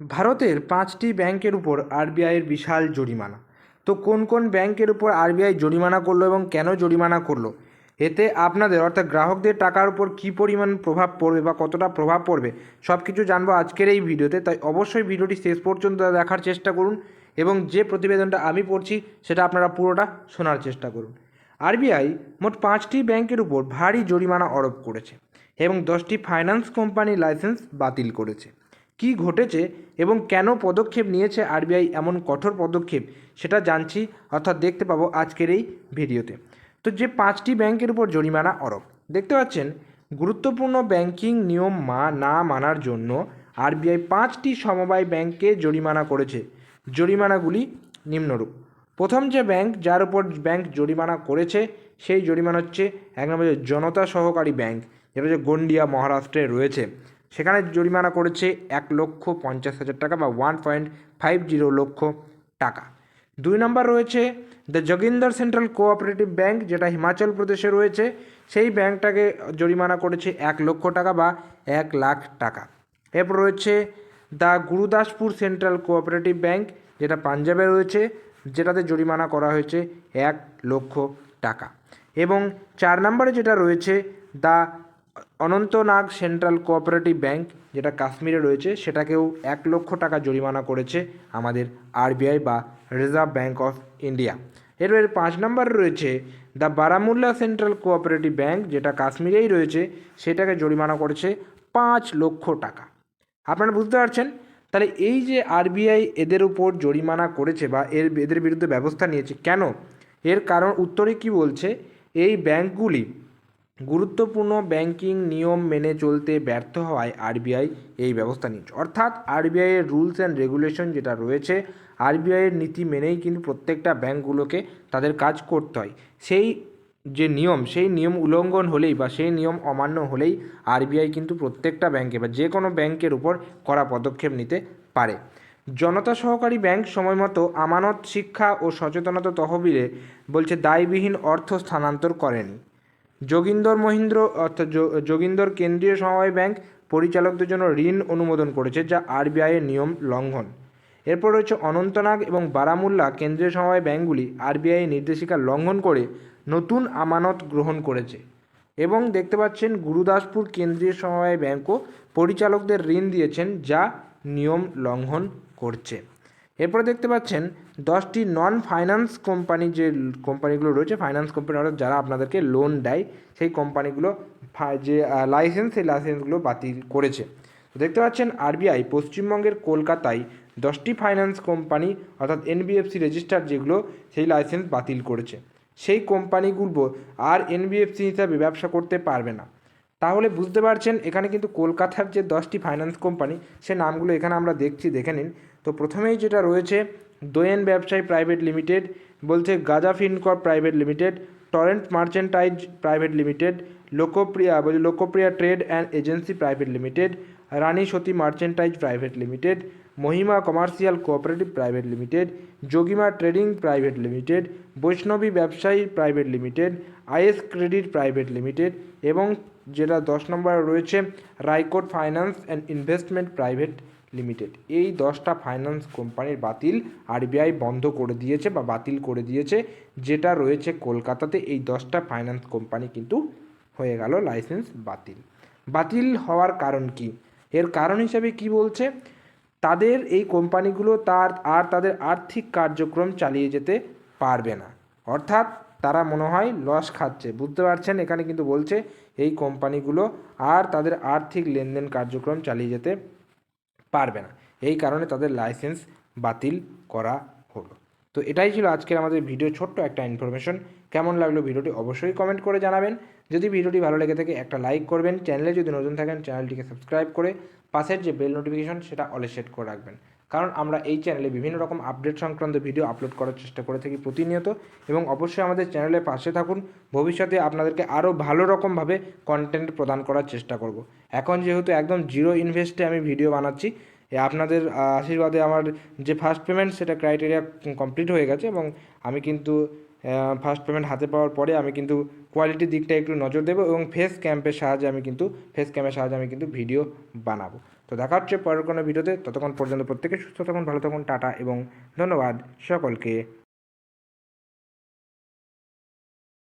ভারতের পাঁচটি ব্যাংকের উপর আরবিআইয়ের বিশাল জরিমানা। তো কোন কোন ব্যাংকের উপর আরবিআই জরিমানা করল এবং কেন জরিমানা করল? এতে আপনাদের অর্থাৎ গ্রাহকদের টাকার উপর কী পরিমাণ প্রভাব পড়বে বা কতটা প্রভাব পড়বে সব কিছু জানব আজকের এই ভিডিওতে। তাই অবশ্যই ভিডিওটি শেষ পর্যন্ত দেখার চেষ্টা করুন এবং যে প্রতিবেদনটা আমি পড়ছি সেটা আপনারা পুরোটা শোনার চেষ্টা করুন। আরবিআই মোট পাঁচটি ব্যাংকের উপর ভারী জরিমানা আরোপ করেছে এবং দশটি ফাইন্যান্স কোম্পানির লাইসেন্স বাতিল করেছে। কি ঘটেছে এবং কেন পদক্ষেপ নিয়েছে আরবিআই, এমন কঠোর পদক্ষেপ সেটা জানছি, অর্থাৎ দেখতে পাবো আজকের এই ভিডিওতে। তো যে পাঁচটি ব্যাংকের উপর জরিমানা আরোপ, দেখতে পাচ্ছেন, গুরুত্বপূর্ণ ব্যাংকিং নিয়ম মা, না মানার জন্য আরবিআই পাঁচটি সমবায় ব্যাংককে জরিমানা করেছে। জরিমানাগুলি নিম্নরূপ। প্রথম যে ব্যাংক, যার উপর ব্যাংক জরিমানা করেছে, সেই জরিমানা হচ্ছে এক নম্বর জনতা সহকারী ব্যাংক, যেটা হচ্ছে গন্ডিয়া মহারাষ্ট্রে রয়েছে। সেখানে জরিমানা করেছে এক লক্ষ পঞ্চাশ হাজার টাকা বা ওয়ান পয়েন্ট ফাইভ জিরো লক্ষ টাকা। দুই নম্বর রয়েছে the Jogindar central cooperative bank যেটা হিমাচল প্রদেশে রয়েছে, সেই ব্যাংকটাকে জরিমানা করেছে এক লক্ষ টাকা বা এক লাখ টাকা। এরপর রয়েছে the Gurdaspur central cooperative bank যেটা পাঞ্জাবে রয়েছে, যেটাতে জরিমানা করা হয়েছে এক লক্ষ টাকা। এবং চার নম্বরে যেটা রয়েছে the Anantnag central cooperative bank, যেটা কাশ্মীরে রয়েছে, সেটাকেও এক লক্ষ টাকা জরিমানা করেছে আমাদের আরবিআই বা রিজার্ভ ব্যাংক অফ ইন্ডিয়া। এর পাঁচ নম্বর রয়েছে, the Baramulla central cooperative bank, যেটা কাশ্মীরেই রয়েছে, সেটাকে জরিমানা করেছে পাঁচ লক্ষ টাকা। আপনারা বুঝতে পারছেন? তাহলে এই যে আরবিআই এদের উপর জরিমানা করেছে বা এর, এদের বিরুদ্ধে ব্যবস্থা নিয়েছে, কেন? এর কারণ, উত্তরে কি বলছে, এই ব্যাংকগুলি গুরুত্বপূর্ণ ব্যাংকিং নিয়ম মেনে চলতে ব্যর্থ হওয়ায় আরবিআই এই ব্যবস্থা নিচ্ছে অর্থাৎ আরবিআইয়ের রুলস অ্যান্ড রেগুলেশন যেটা রয়েছে আরবিআইয়ের নীতি মেনেই কিন্তু প্রত্যেকটা ব্যাংকগুলোকে তাদের কাজ করতে হয়। সেই যে নিয়ম, সেই নিয়ম উল্লঙ্ঘন হলেই বা সেই নিয়ম অমান্য হলেই আরবিআই কিন্তু প্রত্যেকটা ব্যাংকে বা যে কোনো ব্যাংকের উপর কড়া পদক্ষেপ নিতে পারে। জনতা সহকারী ব্যাংক সময়মতো আমানত, শিক্ষা ও সচেতনতা তহবিলে বলছে, দায়বিহীন অর্থ স্থানান্তর করেনি। যোগিন্দর মহিন্দ্র, অর্থাৎ যোগিন্দর কেন্দ্রীয় সমবায় ব্যাংক পরিচালকদের জন্য ঋণ অনুমোদন করেছে, যা আরবিআইয়ের নিয়ম লঙ্ঘন। এরপর রয়েছে অনন্তনাগ এবং বারামুল্লা কেন্দ্রীয় সমবায় ব্যাংকগুলি আরবিআই নির্দেশিকা লঙ্ঘন করে নতুন আমানত গ্রহণ করেছে। এবং দেখতে পাচ্ছেন গুরুদাসপুর কেন্দ্রীয় সমবায় ব্যাংকও পরিচালকদের ঋণ দিয়েছেন, যা নিয়ম লঙ্ঘন করছে। এরপরে দেখতে পাচ্ছেন দশটি নন ফাইন্যান্স কোম্পানি যে কোম্পানিগুলো রয়েছে ফাইন্যান্স কোম্পানি অর্থাৎ যারা আপনাদেরকে লোন দেয়, সেই কোম্পানিগুলো যে লাইসেন্স সেই লাইসেন্সগুলো বাতিল করেছে। তো দেখতে পাচ্ছেন আরবিআই পশ্চিমবঙ্গের কলকাতায় দশটি ফাইন্যান্স কোম্পানি অর্থাৎ এনবিএফসি রেজিস্টার যেগুলো, সেই লাইসেন্স বাতিল করেছে। সেই কোম্পানিগুলো আর এনবিএফসি হিসাবে ব্যবসা করতে পারবে না। তাহলে বুঝতে পারছেন, এখানে কিন্তু কলকাতার যে দশটি ফাইন্যান্স কোম্পানি সে নামগুলো এখানে আমরা দেখছি, দেখে নিন। তো প্রথমেই যেটা রয়েছে, দোয়েন ব্যবসায়ী প্রাইভেট লিমিটেড, বলছে Gaja Fincor private limited, Torrent merchandise private limited, Lokpriya, বলছে Lokpriya trade and agency private limited, Rani Sati merchandise private limited, Mahima commercial cooperative private limited, Jogima trading private limited, Vaishnavi Vyavasayi private limited, IS credit private limited এবং যেটা দশ নম্বরে রয়েছে, Raikot finance and investment private limited এই দশটা finance কোম্পানির বাতিল RBI বন্ধ করে দিয়েছে বা বাতিল করে দিয়েছে, যেটা রয়েছে কলকাতাতে। এই দশটা ফাইন্যান্স কোম্পানি কিন্তু হয়ে গেল লাইসেন্স বাতিল। বাতিল হওয়ার কারণ কি? এর কারণ হিসাবে কি বলছে? তাদের এই কোম্পানিগুলো তার, আর তাদের আর্থিক কার্যক্রম চালিয়ে যেতে পারবে না। অর্থাৎ তারা মনে হয় লস খাচ্ছে। বুঝতে পারছেন? এখানে কিন্তু বলছে এই কোম্পানিগুলো আর তাদের আর্থিক লেনদেন কার্যক্রম চালিয়ে যেতে পারবে না। এই কারণে তাদের লাইসেন্স বাতিল করা হলো। তো এটাই ছিল আজকের আমাদের ভিডিও ছোট্ট একটা ইনফরমেশন কেমন লাগল ভিডিওটি অবশ্যই কমেন্ট করে জানাবেন। যদি ভিডিওটি ভালো লেগে থাকে, একটা লাইক করবেন। চ্যানেলে যদি নতুন থাকেন চ্যানেলটিকে সাবস্ক্রাইব করে পাশের যে বেল নোটিফিকেশন সেটা অলে সেট করে রাখবেন। কারণ আমরা এই চ্যানেলে বিভিন্ন রকম আপডেট সংক্রান্ত ভিডিও আপলোড করার চেষ্টা করে থাকি প্রতিনিয়ত এবং অবশ্যই আমাদের চ্যানেলের পাশে থাকুন। ভবিষ্যতে আপনাদেরকে আরও ভালো রকমভাবে কন্টেন্ট প্রদান করার চেষ্টা করব। এখন যেহেতু একদম জিরো ইনভেস্টে আমি ভিডিও বানাচ্ছি আপনাদের আশীর্বাদে আমার যে ফার্স্ট পেমেন্ট সেটা ক্রাইটেরিয়া কমপ্লিট হয়ে গেছে এবং আমি কিন্তু ফার্স্ট পেমেন্ট হাতে পাওয়ার পরে আমি কিন্তু কোয়ালিটির দিকটা একটু নজর দেবো এবং ফেস ক্যাম্পের সাহায্যে আমি কিন্তু ফেস ক্যাম্পের সাহায্যে আমি কিন্তু ভিডিও বানাবো। তো দেখা হচ্ছে পরের কোনো ভিডিওতে ততক্ষণ পর্যন্ত প্রত্যেকে সুস্থ থাকুন, ভালো থাকুন, টাটা এবং ধন্যবাদ সকলকে।